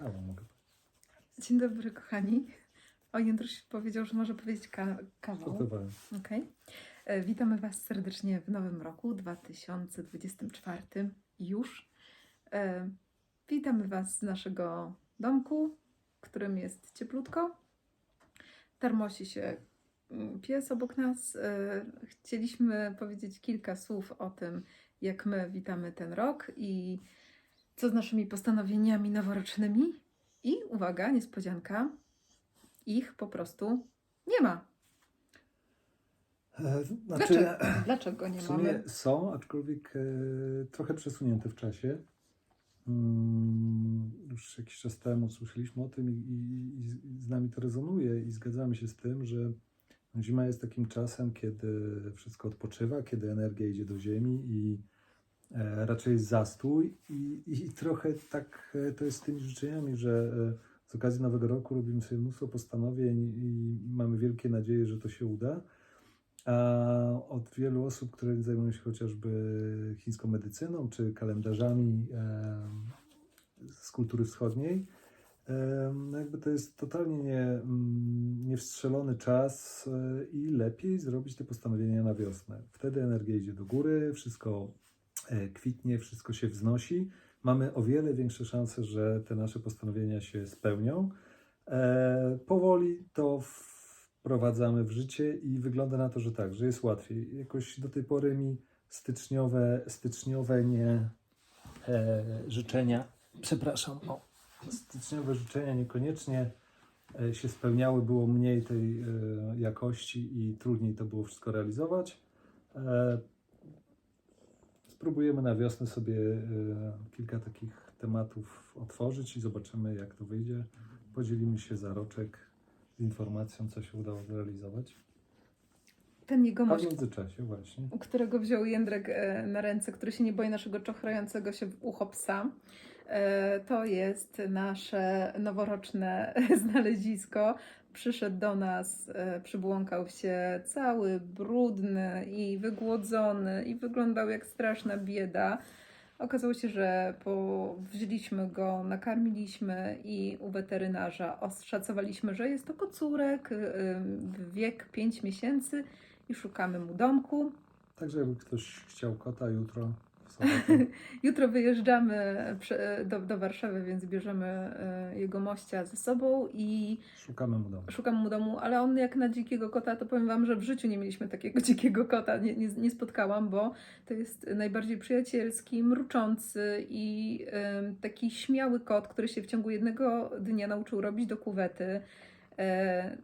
Mogę. Dzień dobry, kochani. O, Jędruś powiedział, że może powiedzieć ka- kawał. Żartowałem. Okej. E, Witamy Was serdecznie w nowym roku 2024 już. E, Witamy Was z naszego domku, w którym jest cieplutko. Tarmosi się mm, pies obok nas. E, Chcieliśmy powiedzieć kilka słów o tym, jak my witamy ten rok i co z naszymi postanowieniami noworocznymi. I uwaga, niespodzianka, ich po prostu nie ma. E, Znaczy, Dlaczego, dlaczego nie w sumie mamy? są, aczkolwiek e, trochę przesunięte w czasie. Mm, już jakiś czas temu słyszeliśmy o tym i, i, i z nami to rezonuje i zgadzamy się z tym, że zima jest takim czasem, kiedy wszystko odpoczywa, kiedy energia idzie do ziemi i e, raczej jest zastój i, i trochę tak e, to jest z tymi życzeniami, że e, z okazji Nowego Roku robimy sobie mnóstwo postanowień i mamy wielkie nadzieje, że to się uda. A od wielu osób, które zajmują się chociażby chińską medycyną czy kalendarzami z kultury wschodniej, no jakby to jest totalnie nie, mm, niewstrzelony czas e, i lepiej zrobić te postanowienia na wiosnę. Wtedy energia idzie do góry, wszystko e, kwitnie, wszystko się wznosi. Mamy o wiele większe szanse, że te nasze postanowienia się spełnią. E, powoli to wprowadzamy w życie i wygląda na to, że tak, że jest łatwiej. Jakoś do tej pory mi styczniowe, styczniowe nie e, życzenia, przepraszam, o, styczniowe życzenia niekoniecznie e, się spełniały, było mniej tej e, jakości i trudniej to było wszystko realizować. E, spróbujemy na wiosnę sobie e, kilka takich tematów otworzyć i zobaczymy, jak to wyjdzie. Podzielimy się za roczek z informacją, co się udało zrealizować. Ten A w jegomość, międzyczasie właśnie. którego wziął Jędrek e, na ręce, który się nie boi naszego czochrającego się w ucho psa, e, to jest nasze noworoczne znalezisko. Przyszedł do nas, e, przybłąkał się cały brudny i wygłodzony i wyglądał jak straszna bieda. Okazało się, że wzięliśmy go, nakarmiliśmy i u weterynarza oszacowaliśmy, że jest to kocurek, y, wiek 5 miesięcy i szukamy mu domku. Także jakby ktoś chciał kota jutro Jutro wyjeżdżamy do, do Warszawy, więc bierzemy y, jego mościa ze sobą i szukamy mu domu. szukam mu domu, ale on jak na dzikiego kota, to powiem Wam, że w życiu nie mieliśmy takiego dzikiego kota, nie, nie, nie spotkałam, bo to jest najbardziej przyjacielski, mruczący i taki śmiały kot, który się w ciągu jednego dnia nauczył robić do kuwety. E,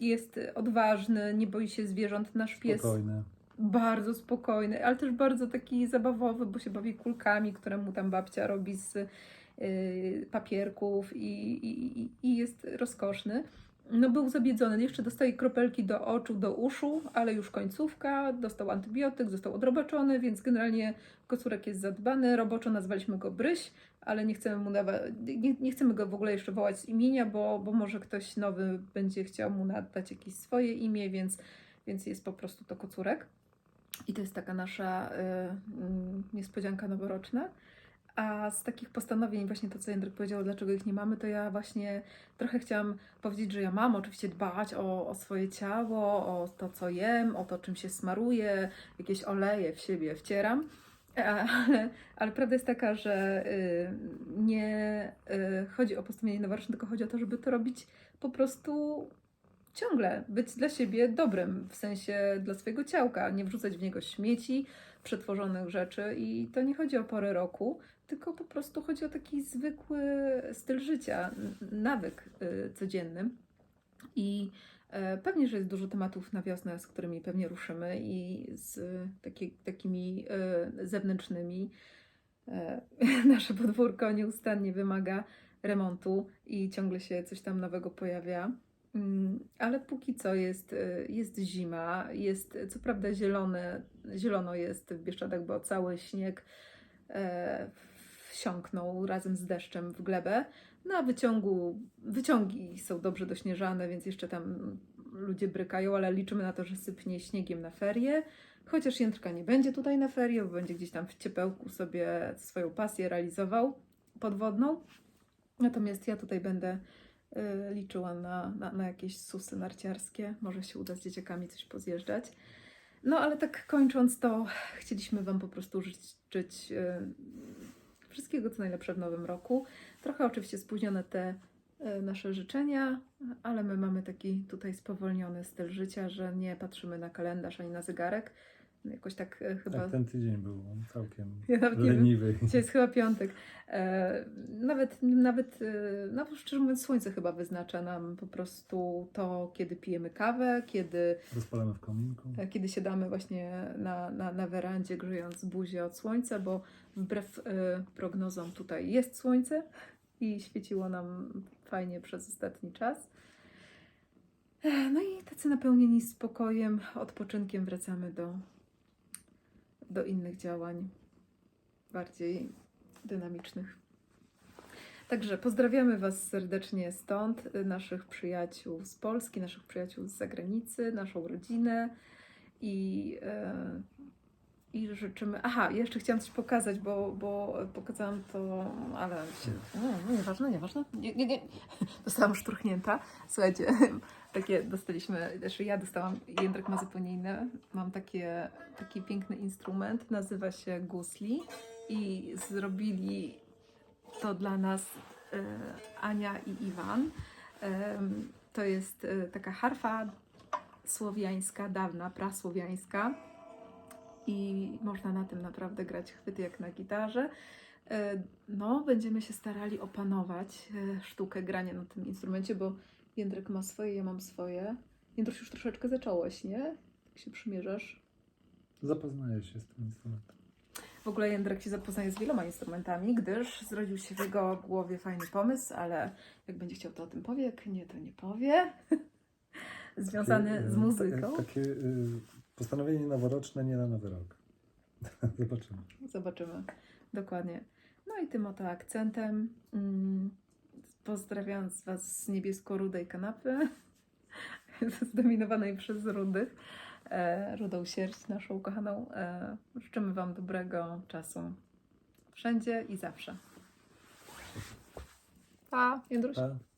Jest odważny, nie boi się zwierząt. Nasz pies Spokojny. Bardzo spokojny, ale też bardzo taki zabawowy, bo się bawi kulkami, które mu tam babcia robi z y, papierków i, i, i- jest rozkoszny. No był zabiedzony, jeszcze dostaje kropelki do oczu, do uszu, ale już końcówka, dostał antybiotyk, został odrobaczony, więc generalnie kocurek jest zadbany. Roboczo nazwaliśmy go Bryś, ale nie chcemy mu dawać, nie, nie chcemy go w ogóle jeszcze wołać z imienia, bo, bo może ktoś nowy będzie chciał mu nadać jakieś swoje imię, więc, więc jest po prostu to kocurek. I to jest taka nasza y, mm, niespodzianka noworoczna. A z takich postanowień, właśnie to, co Jędrek powiedział, dlaczego ich nie mamy, to ja właśnie trochę chciałam powiedzieć, że ja mam oczywiście dbać o, o swoje ciało, o to, co jem, o to, czym się smaruję, jakieś oleje w siebie wcieram. E, Ale, ale prawda jest taka, że y, nie y, chodzi o postanowienie noworoczne, tylko chodzi o to, żeby to robić po prostu ciągle być dla siebie dobrym, w sensie dla swojego ciałka, nie wrzucać w niego śmieci, przetworzonych rzeczy i to nie chodzi o porę roku, tylko po prostu chodzi o taki zwykły styl życia, nawyk y, codzienny. I e, pewnie, że jest dużo tematów na wiosnę, z którymi pewnie ruszymy i z taki, takimi e, zewnętrznymi. E, nasze podwórko nieustannie wymaga remontu i ciągle się coś tam nowego pojawia. Mm, Ale póki co jest, y, jest zima, jest co prawda zielone, zielono jest w Bieszczadach, bo cały śnieg e, wsiąknął razem z deszczem w glebę. Na wyciągu, wyciągi są dobrze dośnieżane, więc jeszcze tam ludzie brykają, ale liczymy na to, że sypnie śniegiem na ferie. Chociaż Jędrka nie będzie tutaj na ferie, bo będzie gdzieś tam w ciepełku sobie swoją pasję realizował podwodną. Natomiast ja tutaj będę liczyła na, na, na jakieś susy narciarskie. Może się uda z dzieciakami coś pozjeżdżać. No ale tak kończąc to, chcieliśmy Wam po prostu życzyć y, wszystkiego co najlepsze w nowym roku. Trochę oczywiście spóźnione te y, nasze życzenia, ale my mamy taki tutaj spowolniony styl życia, że nie patrzymy na kalendarz ani na zegarek. Jakoś tak y, chyba... Tak, ten tydzień był całkiem Ja nawet leniwy. Dzisiaj jest chyba piątek. E, nawet, nawet, e, no szczerze mówiąc, słońce chyba wyznacza nam po prostu to, kiedy pijemy kawę, kiedy, Rozpalamy w kominku. e, kiedy siadamy właśnie na, na, na werandzie, grzejąc buzię od słońca, bo wbrew e, prognozom tutaj jest słońce i świeciło nam fajnie przez ostatni czas. E, No i tacy napełnieni spokojem, odpoczynkiem wracamy do, do innych działań bardziej dynamicznych. Także pozdrawiamy Was serdecznie stąd, naszych przyjaciół z Polski, naszych przyjaciół z zagranicy, naszą rodzinę i, e, i życzymy. Aha, jeszcze chciałam coś pokazać, bo, bo pokazałam to, ale się. No, no nieważne, nieważne. Nie, nie, nie. Dostałam szturchnięta. Słuchajcie, takie dostaliśmy, znaczy ja dostałam, Jędrek ma zupełnie inne. Mam takie, taki piękny instrument, nazywa się gusli i zrobili to dla nas e, Ania i Iwan. Em, To jest e, taka harfa słowiańska, dawna, prasłowiańska i można na tym naprawdę grać chwyty jak na gitarze. E, No, będziemy się starali opanować e, sztukę grania na tym instrumencie, bo Jędrek ma swoje, ja mam swoje. Jędruś już troszeczkę zacząłeś, nie? Jak się przymierzasz. Zapoznaję się z tym instrumentem. W ogóle Jędrek się zapoznaje z wieloma instrumentami, gdyż zrodził się w jego głowie fajny pomysł, ale jak będzie chciał, to o tym powie, jak nie, to nie powie. Związany Takie, z y, muzyką. ta- Takie y, postanowienie noworoczne nie na nowy rok. Zobaczymy. Zobaczymy. Dokładnie. No i tym oto akcentem, mm, pozdrawiając Was z niebiesko-rudej kanapy, zdominowanej przez rudych, e, rudą sierść naszą ukochaną. E, życzymy Wam dobrego czasu wszędzie i zawsze. Pa, Jędruś. Pa.